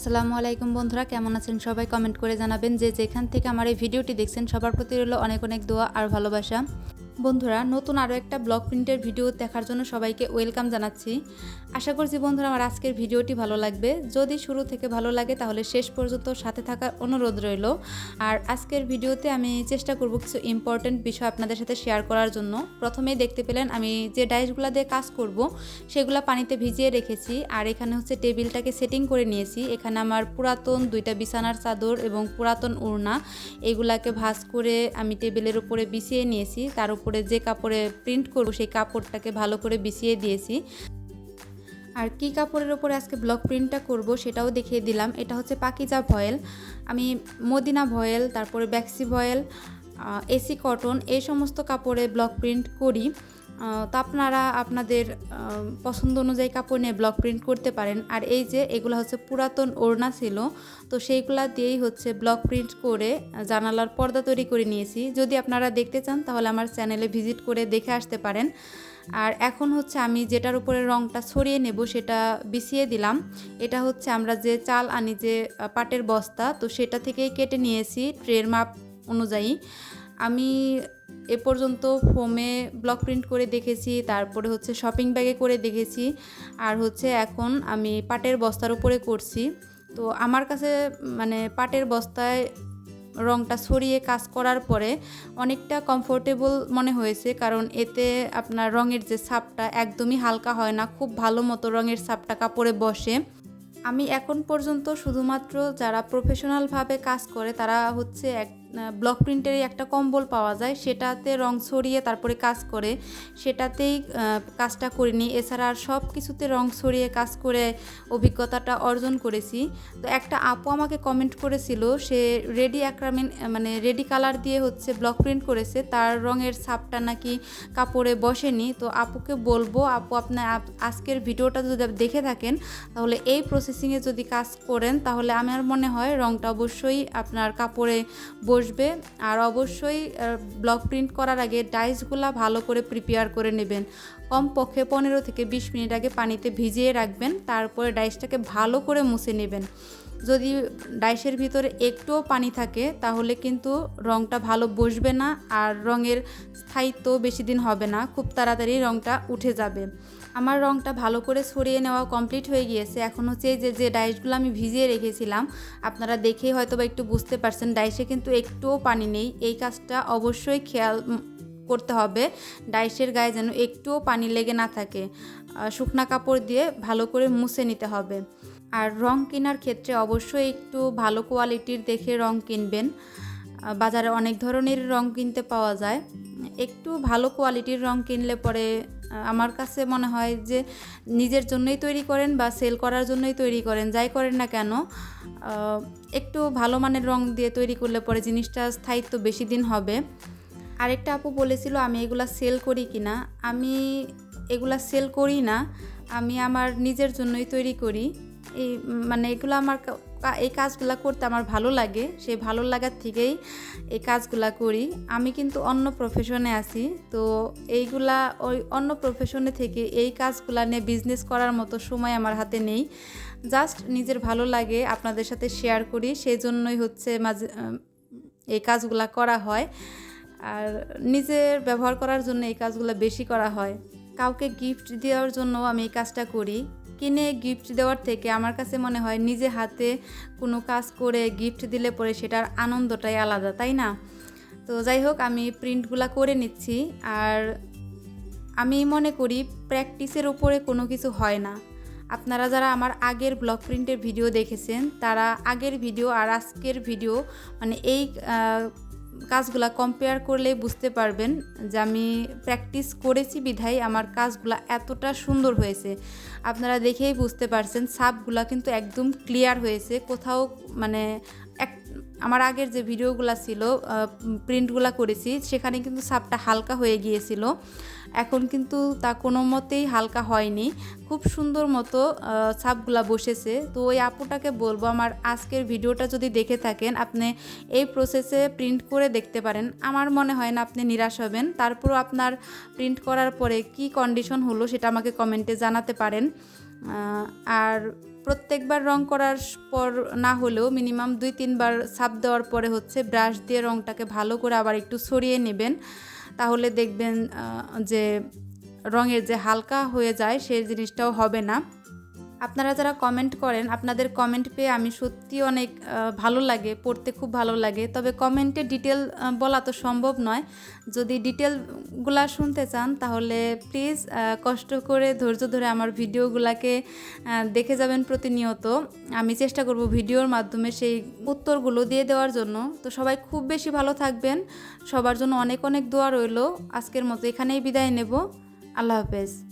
আসসালামু আলাইকুম বন্ধুরা, কেমন আছেন সবাই? কমেন্ট করে জানাবেন যে যেখান থেকে আমার এই ভিডিওটি দেখছেন, সবার প্রতি রইল অনেক অনেক দোয়া আর ভালোবাসা। বন্ধুরা, নতুন আরও একটা ব্লগ প্রিন্টের ভিডিও দেখার জন্য সবাইকে ওয়েলকাম জানাচ্ছি। আশা করছি বন্ধুরা আমার আজকের ভিডিওটি ভালো লাগবে। যদি শুরু থেকে ভালো লাগে তাহলে শেষ পর্যন্ত সাথে থাকার অনুরোধ রইল। আর আজকের ভিডিওতে আমি চেষ্টা করব কিছু ইম্পর্টেন্ট বিষয় আপনাদের সাথে শেয়ার করার জন্য। প্রথমেই দেখতে পেলেন, আমি যে ডাইসগুলো দিয়ে কাজ করব, সেগুলো পানিতে ভিজিয়ে রেখেছি। আর এখানে হচ্ছে টেবিলটাকে সেটিং করে নিয়েছি। এখানে আমার পুরাতন দুইটা বিছানার চাদর এবং পুরাতন ওড়না এগুলাকে ভাঁজ করে আমি টেবিলের উপরে বিছিয়ে নিয়েছি। তার উপরে যে কাপড়ে প্রিন্ট করব সেই কাপড়টাকে ভালো করে বিছিয়ে দিয়েছি। আর কি কাপড়ের ওপরে আজকে ব্লক প্রিন্টটা করব সেটাও দেখিয়ে দিলাম। এটা হচ্ছে পাকিজা ভয়েল। আমি মদিনা ভয়েল, তারপরে ব্যাক্সি ভয়েল এসি কটন এই সমস্ত কাপড়ে ব্লক প্রিন্ট করি। তো আপনারা আপনাদের পছন্দ অনুযায়ী কাপড় নিয়ে ব্লক প্রিন্ট করতে পারেন। আর এই যে এগুলো হচ্ছে পুরাতন ওড়না ছিল, তো সেইগুলা দিয়েই হচ্ছে ব্লক প্রিন্ট করে জানালার পর্দা তৈরি করে নিয়েছি। যদি আপনারা দেখতে চান, তাহলে আমার চ্যানেলে ভিজিট করে দেখে আসতে পারেন। আর এখন হচ্ছে আমি যেটার উপরে রংটা ছড়িয়ে নেব, সেটা বিছিয়ে দিলাম। এটা হচ্ছে আমরা যে চাল আনি যে পাটের বস্তা, তো সেটা থেকেই কেটে নিয়েছি। ট্রের মাপ অনুযায়ী। আমি এ পর্যন্ত ফোমে ব্লক প্রিন্ট করে দেখেছি, তারপরে হচ্ছে শপিং ব্যাগে করে দেখেছি, আর হচ্ছে এখন আমি পাটের বস্তার উপরে করছি। তো আমার কাছে মানে পাটের বস্তায় রংটা ছড়িয়ে কাজ করার পরে অনেকটা কমফোর্টেবল মনে হয়েছে, কারণ এতে আপনার রঙের যে ছাপটা একদমই হালকা হয় না, খুব ভালো মতো রঙের ছাপটা কাপড়ে বসে। আমি এখন পর্যন্ত শুধুমাত্র যারা প্রফেশনালভাবে কাজ করে, তারা হচ্ছে এক ব্লক প্রিন্টেরই একটা কম্বল পাওয়া যায়। সেটাতে রং ছড়িয়ে তারপরে কাজ করে। সেটাতেই কাজটা করিনি। এছাড়া আর সব কিছুতে রং ছড়িয়ে কাজ করে অভিজ্ঞতাটা অর্জন করেছি। তো একটা আপু আমাকে কমেন্ট করেছিল, সে রেডি অ্যাক্রামিন মানে রেডি কালার দিয়ে হচ্ছে ব্লক প্রিন্ট করেছে। তার রঙের ছাপটা নাকি কাপড়ে বসেনি। তো আপুকে বলব, আপু আপনার আজকের ভিডিওটা যদি দেখে থাকেন, তাহলে এই প্রসেসিংয়ে যদি কাজ করেন, তাহলে আমার মনে হয় রঙটা অবশ্যই আপনার কাপড়ে বসবে আর অবশ্যই ব্লক প্রিন্ট করার আগে ডাইসগুলো ভালো করে প্রিপেয়ার করে নেবেন। কমপক্ষে পনেরো থেকে বিশ মিনিট আগে পানিতে ভিজিয়ে রাখবেন, তারপরে ডাইসটাকে ভালো করে মুছে নেবেন। যদি ডাইসের ভিতরে একটুও পানি থাকে, তাহলে কিন্তু রঙটা ভালো বসবে না আর রঙের স্থায়িত্ব বেশি দিন হবে না। খুব তাড়াতাড়ি রঙটা উঠে যাবে। আমার রঙটা ভালো করে ছড়িয়ে নেওয়া কমপ্লিট হয়ে গিয়েছে। এখন হচ্ছে যে যে ডাইসগুলো আমি ভিজিয়ে রেখেছিলাম, আপনারা দেখেই হয়তো বা একটু বুঝতে পারছেন, ডাইসে কিন্তু একটুও পানি নেই। এই কাজটা অবশ্যই খেয়াল করতে হবে, ডাইসের গায়ে যেন একটুও পানি লেগে না থাকে। শুকনা কাপড় দিয়ে ভালো করে মুছে নিতে হবে। আর রং কেনার ক্ষেত্রে অবশ্যই একটু ভালো কোয়ালিটির দেখে রং কিনবেন। বাজারে অনেক ধরনের রং কিনতে পাওয়া যায়। একটু ভালো কোয়ালিটির রং কিনলে পরে আমার কাছে মনে হয় যে নিজের জন্যই তৈরি করেন বা সেল করার জন্যই তৈরি করেন, যাই করেন না কেন একটু ভালো মানের রং দিয়ে তৈরি করলে পরে জিনিসটা স্থায়িত্ব বেশি দিন হবে। আরেকটা আপু বলেছিল, আমি এগুলা সেল করি কিনা আমি এগুলা সেল করি না, আমি আমার নিজের জন্যই তৈরি করি। এই মানে এগুলো আমার এই কাজগুলো করতে আমার ভালো লাগে। সেই ভালো লাগার থেকেই এই কাজগুলা করি। আমি কিন্তু অন্য প্রফেশনে আছি, তো এইগুলা ওই অন্য প্রফেশনে থেকে এই কাজগুলা নিয়ে বিজনেস করার মতো সময় আমার হাতে নেই। জাস্ট নিজের ভালো লাগে, আপনাদের সাথে শেয়ার করি সেই জন্যই হচ্ছে মাঝে এই কাজগুলা করা হয়। আর নিজের ব্যবহার করার জন্য এই কাজগুলো বেশি করা হয়। কাউকে গিফট দেওয়ার জন্য আমি এই কাজটা করি। কিনে গিফট দেওয়ার থেকে আমার কাছে মনে হয় নিজে হাতে কোনো কাজ করে গিফট দিলে পরে সেটার আনন্দটাই আলাদা, তাই না? তো যাই হোক, আমি প্রিন্টগুলো করে নিচ্ছি। আর আমি মনে করি প্র্যাকটিসের উপরে কোনো কিছু হয় না। আপনারা যারা আমার আগের ব্লগ প্রিন্টের ভিডিও দেখেছেন, তারা আগের ভিডিও আর আজকের ভিডিও মানে এই কাজগুলা কম্পেয়ার করলেই বুঝতে পারবেন যে আমি প্র্যাকটিস করেছি বিধায় আমার কাজগুলা এতটা সুন্দর হয়েছে। আপনারা দেখেই বুঝতে পারছেন সাপগুলা কিন্তু একদম ক্লিয়ার হয়েছে। কোথাও মানে এক আমার আগের যে ভিডিওগুলো ছিল প্রিন্টগুলো করেছি সেখানে কিন্তু সাপটা হালকা হয়ে গিয়েছিল। এখন কিন্তু তা কোনো মতেই হালকা হয়নি। খুব সুন্দর মতো আহ, ছাপগুলা বসেছে। তো ওই আপুটাকে বলব আমার আজকের ভিডিওটা যদি দেখে থাকেন আপনি এই প্রসেসে প্রিন্ট করে দেখতে পারেন। আমার মনে হয় না আপনি নিরাশ হবেন। তারপরও আপনার প্রিন্ট করার পরে কি কন্ডিশন হলো সেটা আমাকে কমেন্টে জানাতে পারেন। আর প্রত্যেকবার রং করার পর না হলেও মিনিমাম দুই, তিনবার ছাপ দেওয়ার পরে হচ্ছে ব্রাশ দিয়ে রংটাকে ভালো করে আবার একটু সরিয়ে নেবেন। তাহলে দেখবেন যে রঙের যে হালকা হয়ে যায়, সেই জিনিসটাও হবে না। আপনারা যারা কমেন্ট করেন, আপনাদের কমেন্ট পেয়ে আমি সত্যি অনেক ভালো লাগে, পড়তে খুব ভালো লাগে। তবে কমেন্টে ডিটেল বলা তো সম্ভব নয়। যদি ডিটেলগুলা শুনতে চান, তাহলে প্লিজ কষ্ট করে, ধৈর্য ধরে আমার ভিডিওগুলাকে দেখে যাবেন প্রতিনিয়ত। আমি চেষ্টা করব ভিডিওর মাধ্যমে সেই উত্তরগুলো দিয়ে দেওয়ার জন্য। তো সবাই খুব বেশি ভালো থাকবেন। সবার জন্য অনেক অনেক দোয়া রইল। আজকের মতো এখানেই বিদায় নেব। আল্লাহ হাফেজ।